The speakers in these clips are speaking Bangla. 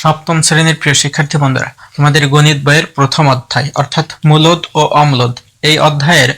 সপ্তম শ্রেণির প্রিয় শিক্ষার্থী বন্ধুরা, তোমাদের গণিত বইয়ের প্রথম অধ্যায়, অর্থাৎ মূলদ ও অম্লদ, এই অধ্যায়ের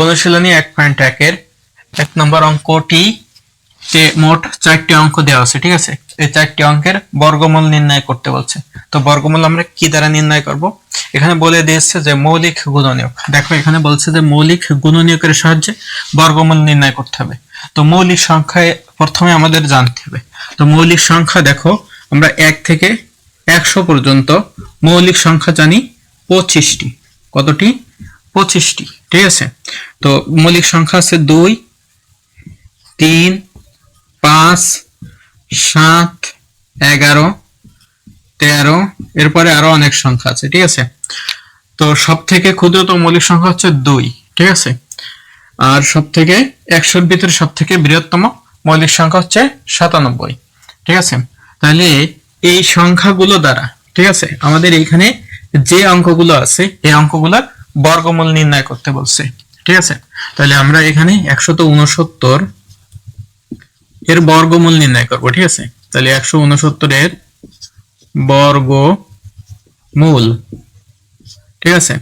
অনুশীলনী এক পয়েন্ট একের এক নম্বর অঙ্কটি তে মোট চারটি অঙ্ক দেওয়া আছে, ঠিক আছে? এই চারটি অঙ্কের বর্গমূল নির্ণয় করতে বলছে। তো বর্গমূল আমরা কি দ্বারা নির্ণয় করব? এখানে বলে দিয়েছে যে মৌলিক গুণনীয়ক। দেখো, এখানে বলছে যে মৌলিক গুণনীয়কের সাহায্যে বর্গমূল নির্ণয় করতে হবে। তো মৌলিক সংখ্যায় প্রথমে আমাদের জানতে হবে। তো মৌলিক সংখ্যা দেখো আমরা এক থেকে একশো পর্যন্ত মৌলিক সংখ্যা জানি পঁচিশটি। কতটি? পঁচিশটি। ঠিক আছে? তো মৌলিক সংখ্যা আছে দুই, তিন, পাঁচ, সাত, এগারো, তেরো, এরপরে আরও অনেক সংখ্যা আছে, ঠিক আছে? তো সব থেকে ক্ষুদ্রতম মৌলিক সংখ্যা হচ্ছে দুই, ঠিক আছে? আর সব থেকে একশোর ভিতরে সব থেকে বৃহত্তম মৌলিক সংখ্যা হচ্ছে সাতানব্বই, ঠিক আছে? তাহলে এই সংখ্যাগুলো দ্বারা, ঠিক আছে? আমাদের এইখানে যে অঙ্কগুলো আছে, এই অঙ্কগুলোর বর্গমূল নির্ণয় করতে বলছে, ঠিক আছে? তাহলে আমরা এখানে একশত উনসত্তর এর বর্গমূল নির্ণয় করব, ঠিক আছে? তাহলে একশো উনসত্তরের বর্গমূল, ঠিক আছে?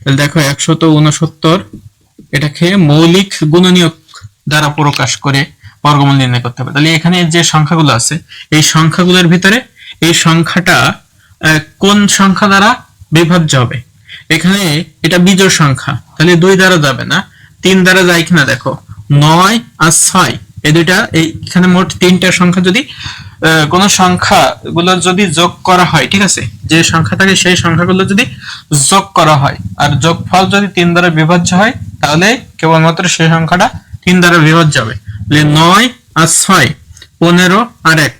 তাহলে দেখো, একশত উনসত্তর এটাকে মৌলিক গুণনীয়ক দ্বারা প্রকাশ করে বর্গমূল নির্ণয় করতে হবে। তাহলে এখানে যে সংখ্যাগুলো আছে, এই সংখ্যাগুলোর ভিতরে এই সংখ্যাটা কোন সংখ্যা দ্বারা বিভাজ্য হবে? এখানে এটা বিজোড় সংখ্যা, তাহলে দুই দ্বারা যাবে না। তিন দ্বারা যায় কিনা দেখো, নয় আর ছয় এই দুইটা, এই এখানে মোট তিনটা সংখ্যা যদি কোন সংখ্যা গুলো যদি যোগ করা হয়, ঠিক আছে? যে সংখ্যা থাকে সেই সংখ্যাগুলো যদি যোগ করা হয়, আর যোগফল যদি তিন দ্বারা বিভাজ্য হয়, তাহলে কেবলমাত্র সেই সংখ্যাটা তিন দ্বারা বিভাজ্য হবে তাহলে নয় আর ছয়, পনেরো আর এক,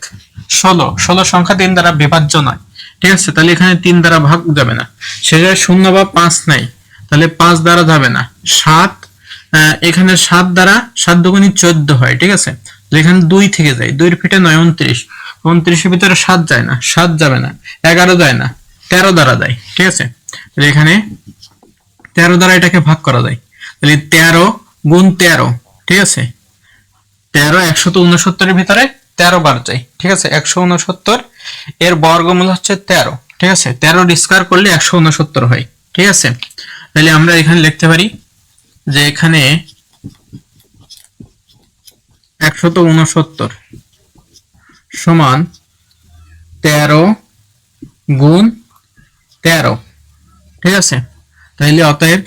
ষোলো। ষোলো সংখ্যা তিন দ্বারা বিভাজ্য নয়। ঠিক আছে? তাহলে এখানে তিন দ্বারা ভাগ যাবে না। সে জায়গায় শূন্য বা পাঁচ নাই। তাহলে পাঁচ দ্বারা যাবে না। সাত এখানে সাত দ্বারা সাত দুগুণি চোদ্দ হয়। ঠিক আছে? এখানে দুই থেকে যায়। দুইয়ের ফিটে নয়, উনত্রিশ। উনত্রিশের ভিতরে সাত যায় না। সাত যাবে না। এগারো যায় না। তেরো দ্বারা যায়। ঠিক আছে? এখানে তেরো দ্বারা এটাকে ভাগ করা যায়। তাহলে তেরো গুণ তেরো ঠিক আছে? তেরো একশত উনসত্তরের ভিতরে তেরো বার যায় ঠিক আছে? একশো উনসত্তর, এর বর্গমূল হচ্ছে তেরো, ঠিক আছে? তেরো স্কোয়ার করলে একশো উনসত্তর হয়, ঠিক আছে? তাহলে আমরা এখানে লিখতে পারি যে এখানে একশত উনসত্তর সমান তেরো গুণ তেরো, ঠিক আছে? তাহলে অতএব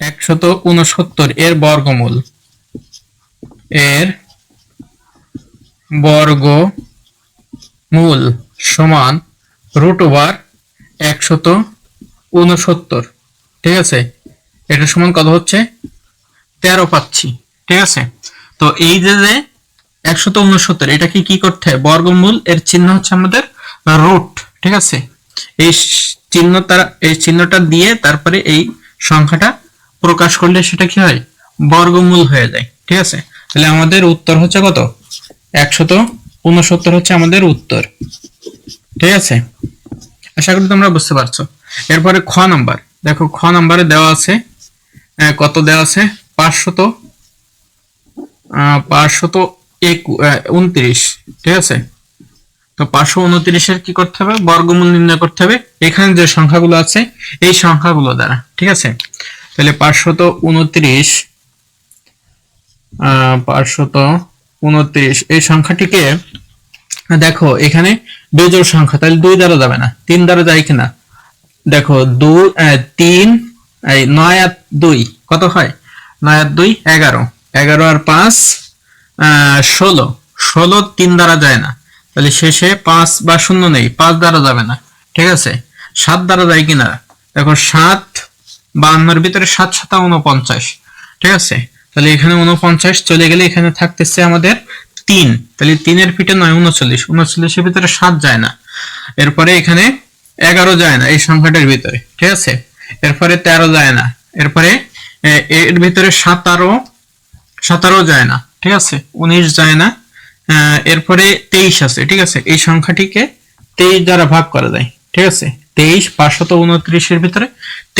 একশত উনসত্তর এর বর্গমূল। এর বর্গ মূল সমান রুট ওভার একশত উনসত্তর ঠিক আছে? এটা সমান কত হচ্ছে? তেরো পাচ্ছি। ঠিক আছে? তো এই যে যে একশত উনসত্তর এটাকে কি করতে হয়? বর্গমূল, এর চিহ্ন হচ্ছে আমাদের রুট ঠিক আছে? এই চিহ্ন তারা এই চিহ্নটা দিয়ে তারপরে এই সংখ্যাটা প্রকাশ করলে সেটা কি হয়? বর্গমূল হয়ে যায়। ঠিক আছে? তাহলে আমাদের উত্তর হচ্ছে কত? একশত উনসত্তর হচ্ছে আমাদের উত্তর। ঠিক আছে? আশা করি তোমরা বুঝতে পারছ। এরপরে খ নাম্বার। দেখো, খ নাম্বারে দেওয়া আছে কত দেওয়া আছে? পাঁচশত পাঁচশত এক উনত্রিশ। ঠিক আছে? তো পাঁচশো উনত্রিশের কি করতে হবে? বর্গমূল নির্ণয় করতে হবে। এখানে যে সংখ্যাগুলো আছে, এই সংখ্যাগুলো দ্বারা। ঠিক আছে? তাহলে পাঁচশত উনত্রিশ পাঁচশত উনত্রিশ। এই সংখ্যাটিকে, দেখো, এখানে বেজোড় সংখ্যা, তাহলে দুই দ্বারা যাবে না, তিন দ্বারা যায় কিনা? দেখো, দুই তিন, এই নয় আর দুই, কত হয়? নয় আর দুই, এগারো। এগারো আর পাঁচ ষোলো। ষোলো তিন দ্বারা যায় না। তাহলে শেষে পাঁচ বা শূন্য নেই, পাঁচ দ্বারা যাবে না, ঠিক আছে? সাত দ্বারা যায় কিনা? দেখো, সাত বান্নর ভিতরে সাত সাতা উনপঞ্চাশ ঠিক আছে? তাহলে এখানে উনপঞ্চাশ চলে গেলে এখানে থাকতেছে আমাদের তিন। তাহলে তিনের ফিটে নয় উনচল্লিশ উনচল্লিশের ভিতরে সাত যায় না। এরপরে এখানে এগারো যায় না এই সংখ্যাটার ভিতরে। ঠিক আছে? এরপরে তেরো যায় না। এরপরে এর ভিতরে সাতারো সাতারো যায় না। ঠিক আছে? উনিশ যায় না। এরপরে তেইশ আছে। ঠিক আছে? এই সংখ্যাটিকে তেইশ দ্বারা ভাগ করা যায়। ঠিক আছে? তেইশ পাঁচশত উনত্রিশের ভিতরে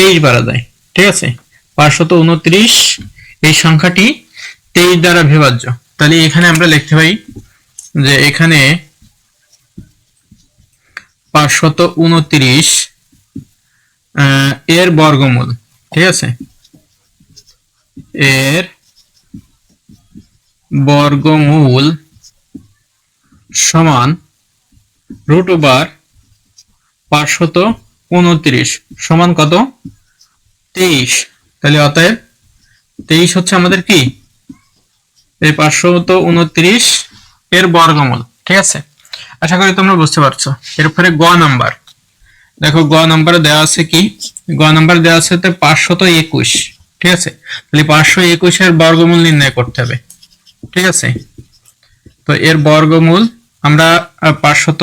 তেইশ বাড়া যায় ঠিক আছে? পাঁচশত উনত্রিশ, এই সংখ্যাটি তেইশ দ্বারা বিভাজ্য। তাহলে এখানে আমরা লিখতে পারি যে এখানে পাঁচশত উনত্রিশ এর বর্গমূল, ঠিক আছে? এর বর্গমূল সমান রুট ওভার পাঁচশত উনত্রিশ সমান কত? তেইশ। তাহলে অতএব তেইশ হচ্ছে আমাদের কি? এই পাঁচশত উনত্রিশ এর বর্গমূল, ঠিক আছে? আশা করি তোমরা বুঝতে পারছ। এরপরে গ নাম্বার। দেখো, গ নাম্বারে দেওয়া আছে কি? গ নাম্বার দেওয়া আছে তো পাঁচশত একুশ, ঠিক আছে? তাহলে পাঁচশো একুশের বর্গমূল নির্ণয় করতে হবে, ঠিক আছে? তো এর বর্গমূল আমরা পাঁচশত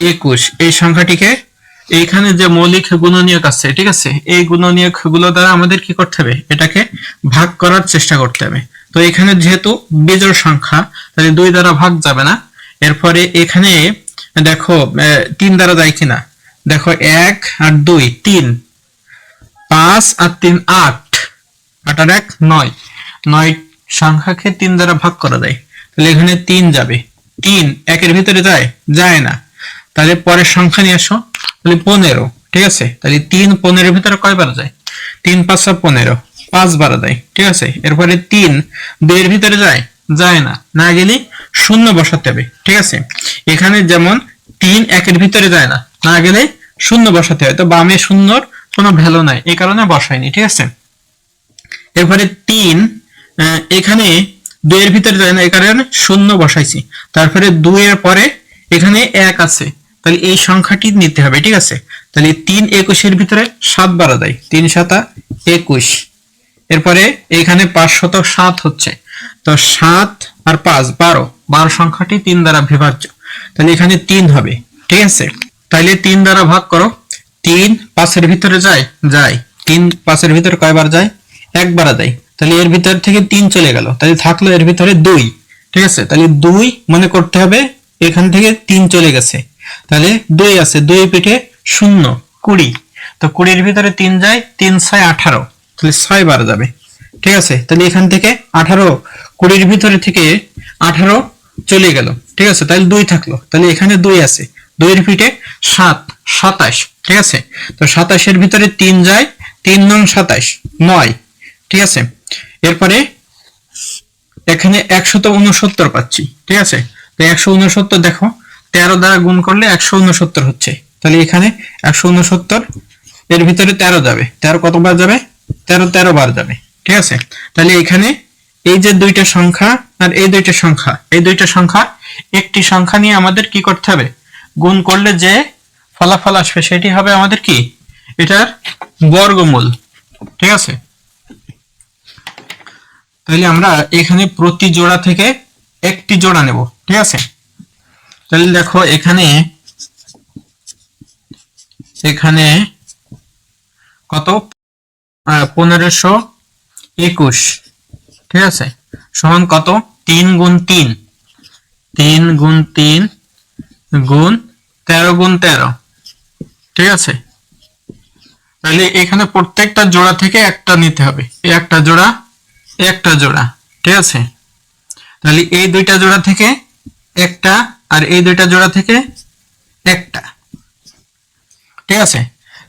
একুশ, এই সংখ্যাটিকে এইখানে যে মৌলিক গুণনীয়ক আছে, ঠিক আছে? এই গুণনীয়কগুলো দ্বারা আমাদের কি করতে হবে? এটাকে ভাগ করার চেষ্টা করতে হবে। তো এখানে যেহেতু বিজোড় সংখ্যা, তাহলে দুই দ্বারা ভাগ যাবে না। এরপরে এখানে দেখো তিন দ্বারা যায় কিনা? দেখো, এক আর দুই, তিন। পাঁচ আর তিন, আট। আট আর এক, নয়। নয় সংখ্যাকে তিন দ্বারা ভাগ করা যায়। তাহলে এখানে তিন যাবে। তিন একের ভিতরে যায়? যায় না। তাহলে পরের সংখ্যা নিয়ে আসো। তাহলে পনেরো, ঠিক আছে? তাহলে তিন পনেরোর ভিতরে কয়বার যায়? তিন পাঁচশো পনেরো, পাঁচ বার দেয়, ঠিক আছে? এরপরে তিন দুইয়ের ভিতরে যায়? যায় না। না গেলে শূন্য বসাতে হবে, ঠিক আছে? এখানে যেমন তিন একের ভিতরে যায় না না গেলে শূন্য বসাতে হয়। তো বামে শূন্যর কোনো ভ্যালু নাই এই কারণে বসায়নি, ঠিক আছে? এরপরে তিন এখানে দুইয়ের ভিতরে যায় না এই কারণে শূন্য বসাইছি। তারপরে দুইয়ের পরে এখানে এক আছে তাহলে এই সংখ্যাটি নিতে হবে, ঠিক আছে? তাহলে তিন একুশের ভিতরে সাত বারা দেয়। তিন সাতা একুশ। এরপরে এখানে পাঁচ শত সাত হচ্ছে। তো সাত আর পাঁচ, বারো বারো সংখ্যাটি তিন দ্বারা বিভাজ্য। তাহলে এখানে তিন হবে, ঠিক আছে? তাইলে তিন দ্বারা ভাগ করো। তিন পাঁচের ভিতরে যায় যায়। তিন পাঁচের ভিতরে কয়বার যায়? একবার দেয়। তাহলে এর ভিতর থেকে তিন চলে গেল। তাহলে থাকল এর ভিতরে দুই, ঠিক আছে? তাহলে দুই মনে করতে হবে, এখান থেকে তিন চলে গেছে। তাহলে দুই আছে, দুই পিঠে শূন্য, কুড়ি। তো কুড়ির ভিতরে তিন যায়, তিন ছয় আঠারো। তাহলে ছয় বার যাবে। ঠিক আছে? তাহলে এখান থেকে আঠারো, কুড়ির ভিতরে থেকে আঠারো চলে গেল। ঠিক আছে? তাহলে দুই থাকল। তাহলে এখানে দুই আছে। দুইয়ের পিঠে সাত, সাতাশ। ঠিক আছে? তো সাতাশের ভিতরে তিন যায়, তিন নং সাতাশ, নয়। ঠিক আছে? এরপরে এখানে একশত উনসত্তর পাচ্ছি। ঠিক আছে? তো একশো উনসত্তর দেখো। তেরো দ্বারা গুণ করলে একশো উনসত্তর হচ্ছে। তাহলে এখানে একশো উনসত্তর, এর ভিতরে তেরো যাবে। তেরো কতবার যাবে? তেরো তেরো বার যাবে। ঠিক আছে? তাহলে এখানে এই যে দুইটা সংখ্যা আর এই দুইটা সংখ্যা, এই দুইটা সংখ্যা, একটি সংখ্যা নিয়ে আমাদের কি করতে হবে? গুণ করলে যে ফলাফল আসবে সেটি হবে আমাদের কি? এটার বর্গমূল। ঠিক আছে? তাহলে আমরা এখানে প্রতি জোড়া থেকে একটি জোড়া নেব। ঠিক আছে? তাহলে দেখো এখানে এখানে কত? পনেরোশো একুশ। ঠিক আছে? সমান কত? তিন গুণ তিন। তিন গুণ তিন গুণ তেরো গুণ তেরো। ঠিক আছে? তাহলে এখানে প্রত্যেকটা জোড়া থেকে একটা নিতে হবে। একটা জোড়া একটা জোড়া। ঠিক আছে? তাহলে এই দুইটা জোড়া থেকে একটা আর এই দুইটা জোড়া থেকে একটা। ঠিক আছে?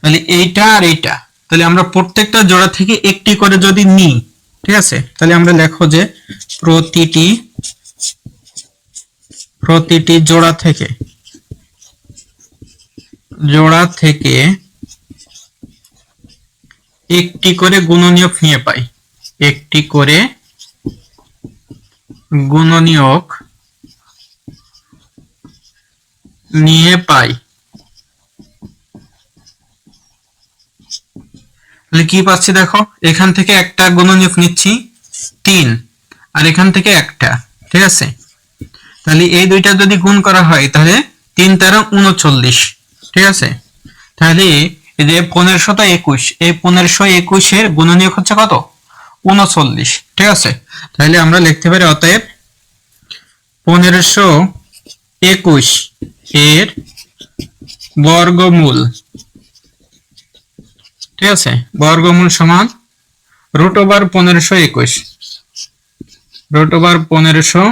তাহলে এইটা আর এইটা। তাহলে আমরা প্রত্যেকটা জোড়া থেকে একটি করে যদি নিই, ঠিক আছে? তাহলে আমরা লেখো যে প্রতিটি প্রতিটি জোড়া থেকে জোড়া থেকে একটি করে গুণনীয়ক নিয়ে পাই। একটি করে গুণনীয়ক নিয়ে পাই। তাহলে কি পাচ্ছি দেখো? এখান থেকে একটা গুণনীয়ক নিচ্ছি তিন, আর এখান থেকে একটা, ঠিক আছে? তাহলে এই দুইটা যদি গুণ করা হয়, তাহলে তিন তেরো উনচল্লিশ, ঠিক আছে? তাহলে এই যে পনেরোশো একুশ, এই পনেরোশো একুশের গুণনীয়ক হচ্ছে কত? উনচল্লিশ, ঠিক আছে? তাহলে আমরা লিখতে পারি অতএব পনেরোশো একুশ এর বর্গমূল। ঠিক আছে? বর্গমূল সমান রুট ওভার পনেরোশো একুশ। রুট ওভার পনেরোশো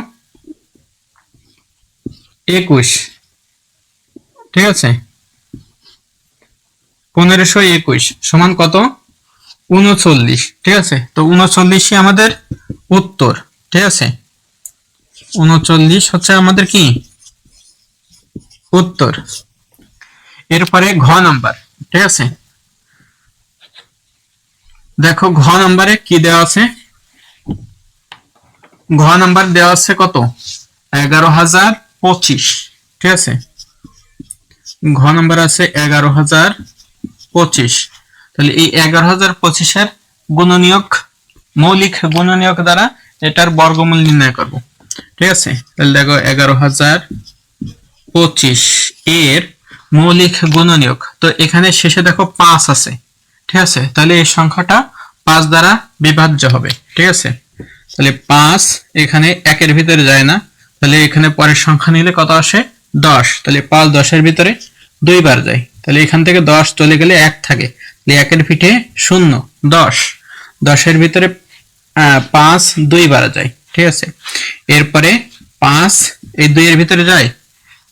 একুশ। ঠিক আছে? পনেরোশো একুশ সমান কত? উনচল্লিশ। ঠিক আছে? তো উনচল্লিশই আমাদের উত্তর। ঠিক আছে? উনচল্লিশ হচ্ছে আমাদের কি? উত্তর। এরপরে ঘ নাম্বার, ঠিক আছে? দেখো, ঘ নাম্বারে কি দেওয়া আছে? ঘ নাম্বার দেওয়া আছে কত? এগারো হাজার পঁচিশ, ঠিক আছে? ঘ নাম্বার আছে এগারো হাজার পঁচিশ। তাহলে এই এগারো হাজার পঁচিশের গুণনীয়ক মৌলিক গুণনীয়ক দ্বারা এটার বর্গমূল নির্ণয় করব। ঠিক আছে? তাহলে দেখো, এগারো হাজার পঁচিশ এর মৌলিক গুণনীয়ক। তো এখানে শেষে দেখো পাঁচ আছে। ঠিক আছে? তাহলে এই সংখ্যাটা পাঁচ দ্বারা বিভাজ্য হবে। ঠিক আছে? তাহলে পাঁচ এখানে একের ভিতরে যায় না। তাহলে এখানে পরের সংখ্যা নিলে কত আসে? দশ। তাহলে পাঁচ দশের ভিতরে দুইবার যায়। তাহলে এখান থেকে দশ চলে গেলে এক থাকে। একের পিঠে শূন্য, দশ। দশের ভিতরে পাঁচ দুইবার যায়। ঠিক আছে? এরপরে পাঁচ এই দুইয়ের ভিতরে যায়।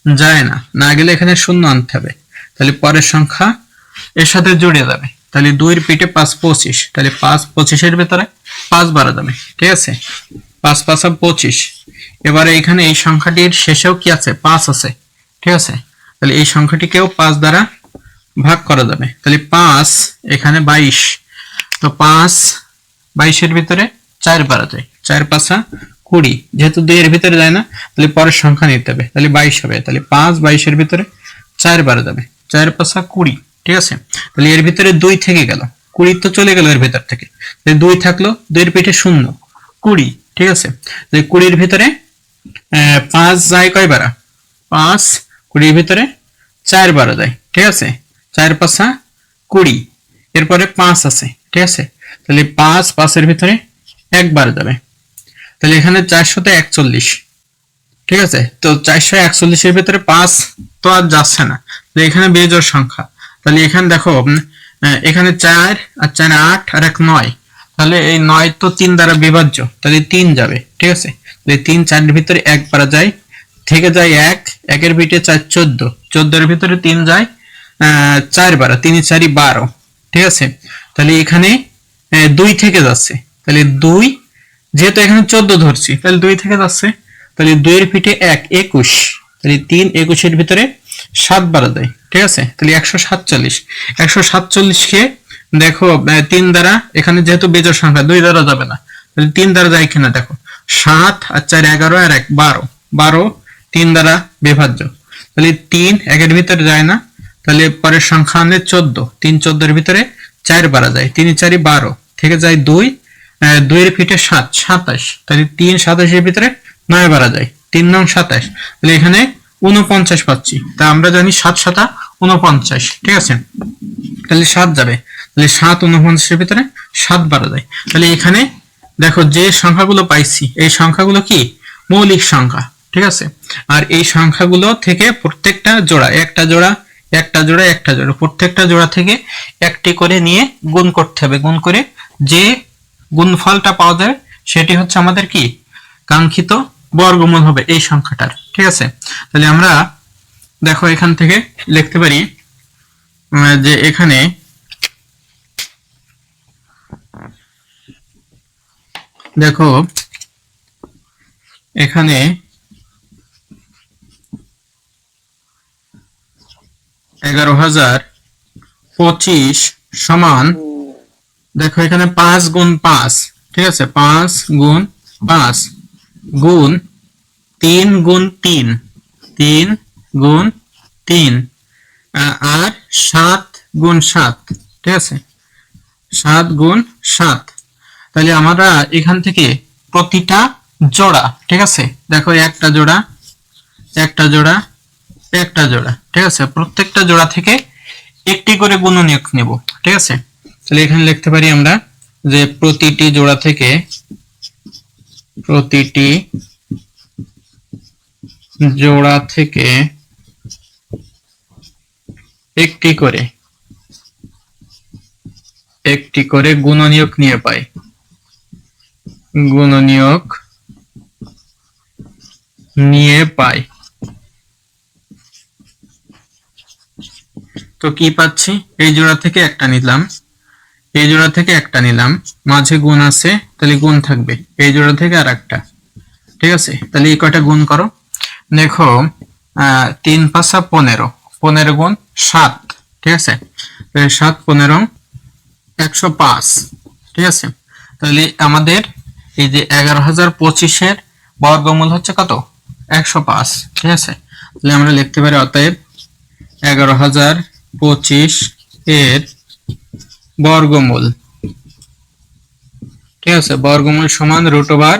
যায় না। না গেলে এখানে শূন্য আনতে হবে। তাহলে পরের সংখ্যা এর সাথে জুড়ে যাবে। তাহলে দুইয়ের পিঠে পাঁচ পঁচিশ। তাহলে পাঁচ পঁচিশের ভেতরে পাঁচ বারো যাবে। ঠিক আছে? পাঁচ পাঁচ পঁচিশ। এবারে এখানে এই সংখ্যাটির শেষেও কি আছে? পাঁচ আছে। ঠিক আছে? তাহলে এই সংখ্যাটিকেও পাঁচ দ্বারা ভাগ করা যাবে। তাহলে পাঁচ এখানে বাইশ। তো পাঁচ বাইশের ভিতরে চার বারা যায়। চার, পাঁচা কুড়ি, যেহেতু দুইয়ের ভিতরে যায় না, তাহলে পরের সংখ্যা নিতে হবে। তাহলে বাইশ হবে, তাহলে পাঁচ বাইশের ভিতরে চার বারা যাবে। চার পাঁচা কুড়ি, ঠিক আছে? তাহলে এর ভিতরে দুই থেকে গেল। কুড়ি তো চলে গেল এর ভিতর থেকে। দুই থাকল, দুইয়ের পিঠে শূন্য। কুড়ি, ঠিক আছে? কুড়ির ভিতরে পাঁচ যায় কয় বারা? পাঁচ। কুড়ির ভিতরে চার বারো যায়, ঠিক আছে? চার পাঁচা কুড়ি, এরপরে পাঁচ আছে, ঠিক আছে? তাহলে পাঁচ, পাঁচের ভিতরে একবার যাবে। তাহলে এখানে চারশোতে একচল্লিশ। ঠিক আছে? তো চারশো একচল্লিশের ভিতরে পাঁচ তো আর যাচ্ছে না। তো এখানে বেজোর সংখ্যা। তাহলে এখানে দেখো এখানে চার আর চার আট আর এক নয়। তাহলে এই নয় তো তিন দ্বারা বিভাজ্য। তাহলে তিন যাবে। ঠিক আছে? তাহলে তিন চারের ভিতরে এক পারা যায়। থেকে যায় এক, একের ভিতরে চার চোদ্দ। চোদ্দের ভিতরে তিন যায় চার বারো তিন চারি বারো। ঠিক আছে? তাহলে এখানে দুই থেকে যাচ্ছে। তাহলে দুই যেহেতু এখানে চোদ্দ ধরছি, তাহলে দুই থেকে যাচ্ছে, তাহলে দুইয়ের পিঠে এক, একুশ। তাহলে তিন, একুশের ভিতরে সাত বারো দেয়, ঠিক আছে? তাহলে একশো সাতচল্লিশ। একশো সাতচল্লিশকে দেখো তিন দ্বারা, এখানে যেহেতু বেজোর সংখ্যা, দুই দ্বারা যাবে না। তাহলে তিন দ্বারা যায় কিনা দেখো, সাত আর চার এগারো আর এক, বারো। বারো, তিন দ্বারা বিভাজ্য। তাহলে তিন একের ভিতরে যায় না, তাহলে পরের সংখ্যা আনলে চোদ্দ। তিন চোদ্দের ভিতরে চার বারা যায়, তিন চারি বারো। থেকে যায় দুই দুইয়ের ফিটে সাত, সাতাশ। তাহলে তিন সাতাশের ভিতরে নয় বারা যায়। তিন নং সাতাশ। তাহলে এখানে উনপঞ্চাশ পাচ্ছি। তা আমরা জানি সাত সাতা উনপঞ্চাশ ঠিক আছে? তাহলে সাত যাবে। তাহলে সাত উনপঞ্চাশের ভিতরে সাত বারা যায়। তাহলে এখানে দেখো যে সংখ্যাগুলো পাইছি, এই সংখ্যাগুলো কি? মৌলিক সংখ্যা। ঠিক আছে? আর এই সংখ্যাগুলো থেকে প্রত্যেকটা জোড়া, একটা জোড়া একটা জোড়া একটা জোড়া। প্রত্যেকটা জোড়া থেকে একটি করে নিয়ে গুণ করতে হবে। গুণ করে যে গুণফলটা পাওয়া যাবে সেটি হচ্ছে আমাদের কি? কাঙ্ক্ষিত বর্গমূল হবে এই সংখ্যাটার। ঠিক আছে? তাহলে আমরা দেখো এখান থেকে লিখতে পারি যে এখানে দেখো, এখানে এগারো হাজার পঁচিশ সমান দেখো, এখানে পাঁচ গুণ পাঁচ, ঠিক আছে? পাঁচ গুণ পাঁচ গুণ তিন গুণ তিন তিন গুণ তিন আর সাত গুণ সাত, ঠিক আছে? সাত গুণ সাত। তাহলে আমরা এখান থেকে প্রতিটা জোড়া, ঠিক আছে? দেখো, একটা জোড়া একটা জোড়া একটা জোড়া, ঠিক আছে? প্রত্যেকটা জোড়া থেকে একটি করে গুণনীয়ক নেব, ঠিক আছে? তাহলে এখানে লিখতে পারি আমরা যে প্রতিটি জোড়া থেকে প্রতিটি জোড়া থেকে একটি করে একটি করে গুণনীয়ক নিয়ে পাই। গুণনীয়ক নিয়ে পাই। তো কি পাচ্ছি? এই জোড়া থেকে একটা নিলাম। এই জোড়া থেকে একটা নিলাম। মাঝে গুণ আছে, তাহলে গুণ থাকবে। এই জোড়া থেকে আর একটা। ঠিক আছে? তাহলে এই কয়টা গুণ করো? দেখো তিন পাঁচা পনেরো। পনেরো গুণ সাত। ঠিক আছে? সাত, পনেরো, একশো পাঁচ। ঠিক আছে? তাহলে আমাদের এই যে এগারো হাজার পঁচিশের বর্গমূল হচ্ছে কত? একশো পাঁচ। ঠিক আছে? তাহলে আমরা লিখতে পারি অতএব এগারো হাজার পঁচিশ এর বর্গমূল। ঠিক আছে, বর্গমূল সমান রুট ওভার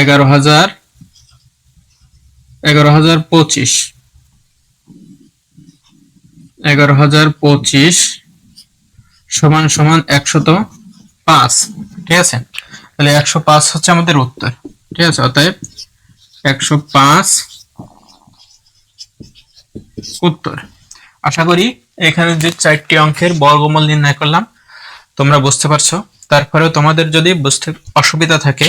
এগারো হাজার এগারো হাজার পঁচিশ। এগারো হাজার পঁচিশ সমান সমান একশত পাঁচ। ঠিক আছে? তাহলে একশো পাঁচ হচ্ছে আমাদের উত্তর। ঠিক আছে, অতএব একশো পাঁচ উত্তর। আশা করি এখানে যে চারটি অঙ্কের বর্গমূল নির্ণয় করলাম, তোমরা বুঝতে পারছ। তারপরেও তোমাদের যদি বুঝতে অসুবিধা থাকে,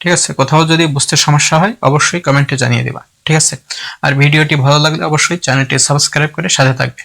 ঠিক আছে, কোথাও যদি বুঝতে সমস্যা হয়, অবশ্যই কমেন্টে জানিয়ে দিবা, ঠিক আছে। আর ভিডিওটি ভালো লাগলে অবশ্যই চ্যানেলটি সাবস্ক্রাইব করে সাথে থাকবে।